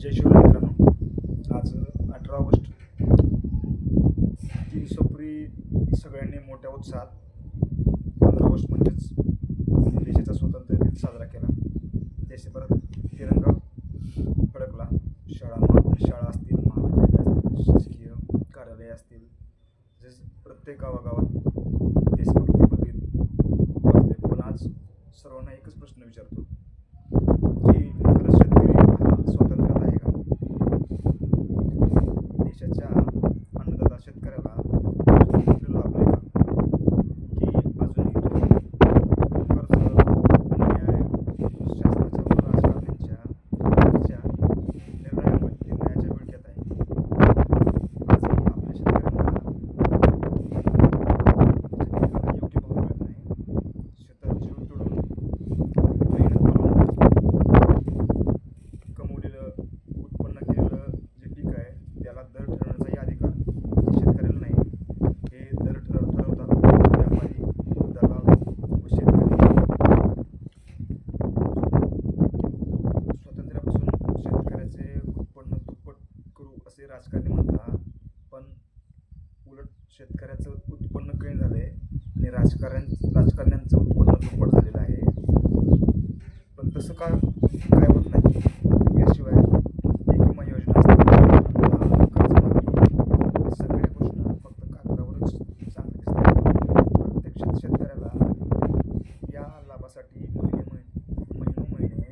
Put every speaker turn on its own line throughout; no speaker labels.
जय शिवराय मित्रांनो आज अठरा ऑगस्ट. ती सप्री सगळ्यांनी मोठ्या उत्साहात पंधरा ऑगस्ट म्हणजेच देशाचा स्वातंत्र्य दिन साजरा केला. देशभरात तिरंगा फडकला शाळा शाळा असतील महाविद्यालय असतील शासकीय कार्यालय असतील तसेच प्रत्येक गावागावात देशभक्ती बघित वाजले पण आज सर्वांना एकच प्रश्न विचारतो की खरंच शेतकरी हा स्वातंत्र्यात आहे का देशाच्या अन्नदाता शेतकऱ्याला स्वातंत्र्य लाभले का की अजूनही तो कर्ज अन्याय शासनाच्या व राजकारण्यांच्या चुकीच्या निर्णयामुळे निर्णयाच्या विळख्यात आहे आजही आपल्या शेतकऱ्यांना शेतकऱ्याला योग्य भाव मिळत नाही शेतात जीव तोडून मेहनत करून कमवलेलं उत्पन्न केलेलं जे पीक आहे त्याला दर ठरवण्याचाही अधिकार शेतकऱ्याला नाही हे दर ठरव ठरवतात व्यापारी दलाल व शेतकरी स्वातंत्र्यापासून शेतकऱ्याचे उत्पन्न दुप्पट करू असे राजकारणी म्हणता पण उलट शेतकऱ्याचं उत्पन्न कमी झालं आहे आणि राजकारण राजकारण्यांचं उत्पन्न दुप्पट झालेलं आहे. पण तसं का काय होत नाही याशिवाय पीक विमा योजना असतील अनुदान, कर्जमाफी या सगळ्या घोषणा फक्त कागदावरच चांगल्या दिसतात प्रत्यक्षात शेतकऱ्याला या लाभासाठी महिने महिने महिने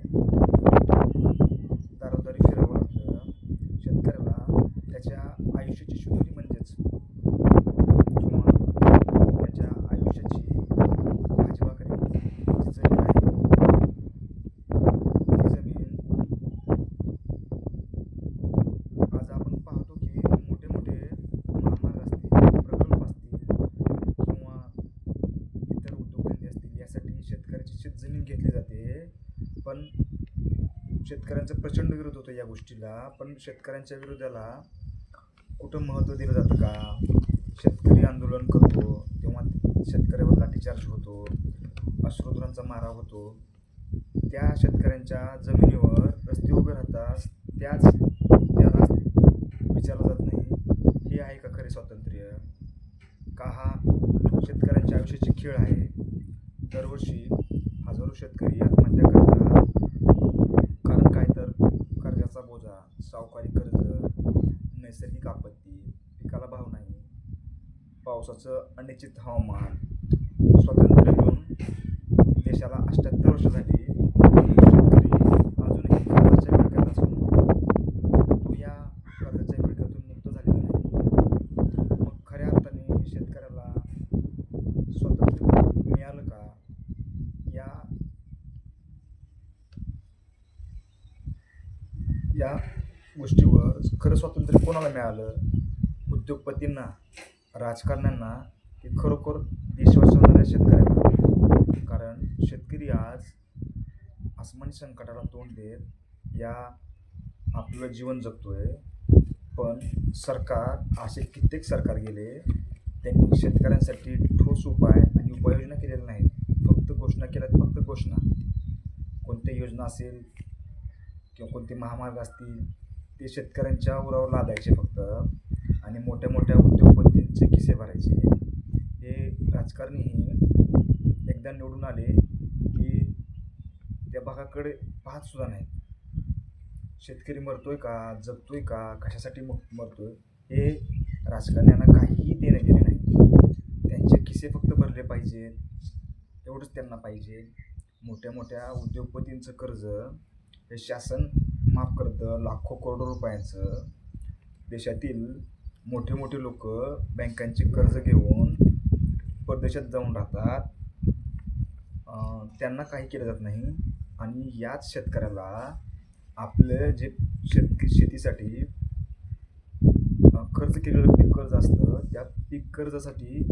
दारोदारी फिरावं लागतं शेतकऱ्याला त्याच्या आयुष्याची शुद्धी म्हणजेच किंवा त्याच्या आयुष्याची भाजी भाकरी जी जमीन आहे ती जमीन आज आपण पाहतो की मोठे मोठे महामार्ग असतील प्रकल्प असतील किंवा इतर उद्योगधंदे असतील यासाठी शेतकऱ्याची घेतली जाते. पण शेतकऱ्यांचा प्रचंड विरोध होतो या गोष्टीला. पण शेतकऱ्यांच्या विरोधाला कुठं महत्त्व दिलं जातं का? शेतकरी आंदोलन करतो तेव्हा शेतकऱ्यावर लाठीचार्ज होतो अश्रोधुरांचा मारा होतो. त्या शेतकऱ्यांच्या जमिनीवर रस्ते उभे राहतात त्याच त्याला विचारलं जात नाही. हे आहे का खरे स्वातंत्र्य? का हा शेतकऱ्यांच्या आयुष्याची खेळ आहे? दरवर्षी हजारो शेतकरी आत्महत्या करतात. कारण काय तर कर्जाचा बोजा सावकारी कर्ज नैसर्गिक आपत्ती पिकाला भाव नाही पावसाचं अनिश्चित हवामान स्वातंत्र्य मिळून देशाला अठ्ठ्याहत्तर वर्ष झाली शेतकरी अजूनही कर्जाच्या विळख्यात असून तो या कर्जाच्या विळख्यातून मुक्त झालेला नाही मग खऱ्या अर्थाने शेतकऱ्याला स्वातंत्र्य मिळालं का या. या गोष्टीवर खरं स्वातंत्र्य कोणाला मिळालं? उद्योगपतींना राजकारण्यांना की खरोखर देश वाचवणाऱ्या कारण शेतकरी आज आसमानी संकटाला तोंड देत या आपलं जीवन जगतोय. पण सरकार असे कित्येक सरकार गेले त्यांनी शेतकऱ्यांसाठी ठोस उपाय आणि उपाययोजना केलेल्या नाहीत. घोषणा केल्यात फक्त घोषणा. कोणत्या योजना असेल किंवा कोणते महामार्ग असतील ते शेतकऱ्यांच्या उरावर लादायचे फक्त. आणि मोठ्या मोठ्या उद्योगपतींचे किसे भरायचे. हे राजकारणीही एकदा निवडून आले की त्या भागाकडे पाहत सुद्धा नाहीत. शेतकरी मरतोय का जगतोय का कशासाठी म मरतोय हे राजकारण्यांना काहीही देणं गेले नाही. त्यांचे किसे फक्त भरले पाहिजेत. एवढंच त्यांना पाहिजे. मोठ्या मोठ्या उद्योगपतींचं कर्ज हे शासन माफ करतं लाखो करोडो रुपयांचं. देशातील मोठे मोठे लोक बँकांचे कर्ज घेऊन परदेशात जाऊन राहतात. त्यांना काही केलं जात नाही. आणि याच शेतकऱ्याला आपलं जे शेत शेतीसाठी कर्ज केलेलं पीक कर्ज असतं त्या पीक कर्जासाठी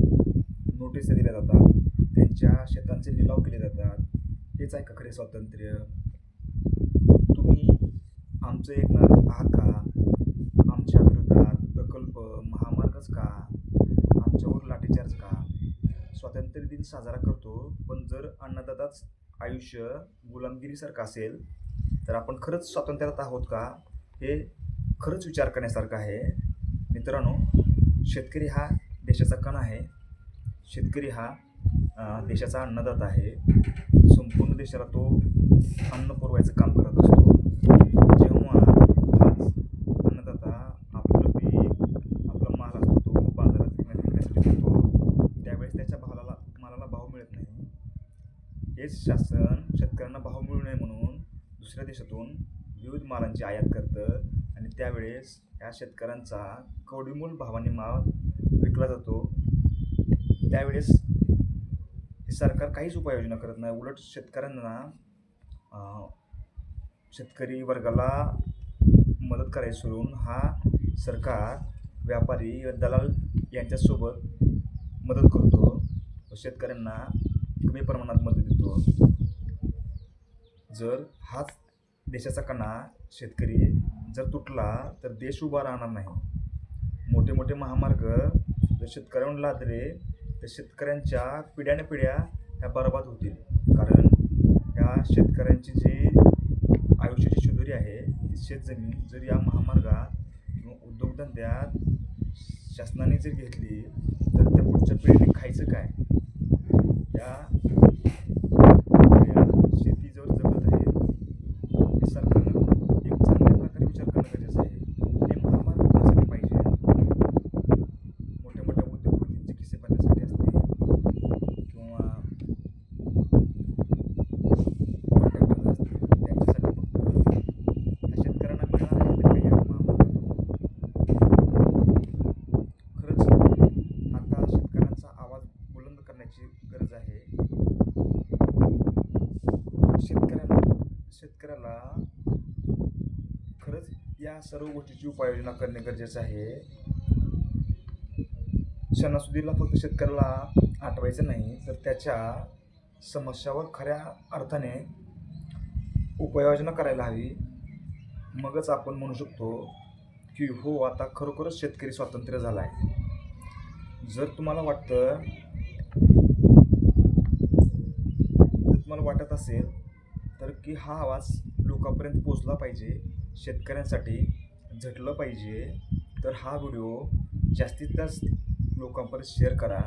नोटिस दिल्या जातात. त्यांच्या शेतांचे लिलाव केले जातात. हेच आहे का खरे स्वातंत्र्य? तुम्ही आमचं ऐकणार आहात का? आमच्या विरोधात प्रकल्प महामार्गच का? आमच्यावर लाठीचार्ज का? स्वातंत्र्य दिन साजरा करतो पण जर अन्नदाताच आयुष्य गुलामगिरीसारखं असेल तर आपण खरंच स्वातंत्र्यात आहोत का? हे खरंच विचार करण्यासारखं आहे. मित्रांनो शेतकरी हा देशाचा कण आहे. शेतकरी हा देशाचा अन्नदाता आहे. संपूर्ण देशाला तो अन्न पुरवायचं काम करत असतो. जेव्हा हाच अन्नदाता आपलं पीक आपला माल असतो तो बाजारात विकण्यासाठी देतो त्यावेळेस त्याच्या भावाला मालाला भाव मिळत नाही. हेच शासन शेतकऱ्यांना भाव मिळू नये म्हणून दुसऱ्या देशातून विविध मालांची आयात करतं आणि त्यावेळेस या शेतकऱ्यांचा कवडीमूल भावाने माल विकला जातो. त्यावेळेस सरकार काहीच उपाययोजना करत नाही. उलट शेतकऱ्यांना शेतकरी वर्गाला मदत करायची सोडून हा सरकार व्यापारी व दलाल यांच्यासोबत मदत करतो. व शेतकऱ्यांना कमी प्रमाणात मदत देतो. जर हाच देशाचा कणा शेतकरी जर तुटला तर देश उभा राहणार नाही. मोठे मोठे महामार्ग जर शेतकऱ्यांवर लादले तर शेतकऱ्यांच्या पिढ्यानपिढ्या ह्या बरबाद होतील. कारण ह्या शेतकऱ्यांची जी आयुष्याची शिदोरी आहे ती शेतजमीन जर या महामार्गात किंवा उद्योगधंद्यात शासनाने जर घेतली तर त्या पुढच्या पिढीने खायचं काय? या पिढ्या शेतीजवळ जगत आहेत हे सरकारनं एक चांगल्या प्रकारे विचार करणं गरजेचं आहे हे महामार्ग कोणासाठी पाहिजे मोठ्या मोठ्या उद्योगपतींचे खिसे भरण्यासाठी असते किंवा कॉन्ट्रॅक्टर असतील त्यांच्यासाठी फक्त ह्या शेतकऱ्यांना मिळणार आहे तर काही या महामार्गातून खरंच आता शेतकऱ्यांचा आवाज बुलंद करण्याची गरज आहे शेतकऱ्यांना शेतकऱ्याला खरंच या सर्व गोष्टीची उपाययोजना करणे गरजेचं आहे. सणासुदीला फक्त शेतकऱ्याला आठवायचं नाही तर त्याच्या समस्यावर खऱ्या अर्थाने उपाययोजना करायला हवी. मगच आपण म्हणू शकतो की हो आता खरोखरच शेतकरी स्वातंत्र्य झाला आहे जर तुम्हाला वाटतं जर तुम्हाला वाटत असेल तर की हा आवाज लोकांपर्यंत पोचला पाहिजे शेतकऱ्यांसाठी झटलं पाहिजे तर हा व्हिडिओ जास्तीत जास्त लोकांपर्यंत शेअर करा.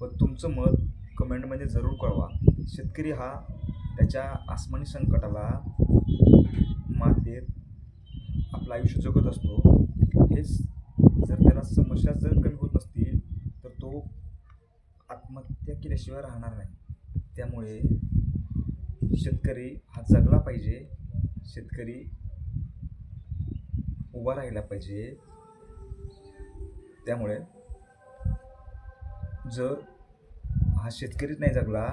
व तुमचं मत कमेंटमध्ये जरूर कळवा. शेतकरी हा त्याच्या आसमानी संकटाला मात देत आपलं आयुष्य जगत असतो. हेच जर त्याला समस्या जर कमी होत नसतील तर तो आत्महत्या केल्याशिवाय राहणार नाही. त्यामुळे शेतकरी हा जगला पाहिजे. शेतकरी उभा राहिला पाहिजे. त्यामुळे जर हा शेतकरीच नाही जगला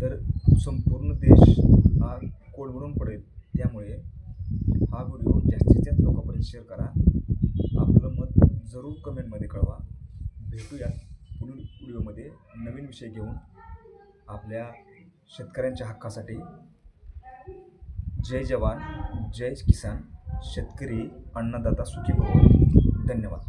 तर संपूर्ण देश हा कोलमडून पडेल. त्यामुळे हा व्हिडिओ जास्तीत जास्त लोकांपर्यंत शेअर करा. आपलं मत जरूर कमेंटमध्ये कळवा. भेटूया पुढील व्हिडिओमध्ये नवीन विषय घेऊन. आपल्या शेतकऱ्यांच्या हक्कासाठी. जय जवान जय किसान शेतकरी अन्नदाता सुखी भव. धन्यवाद.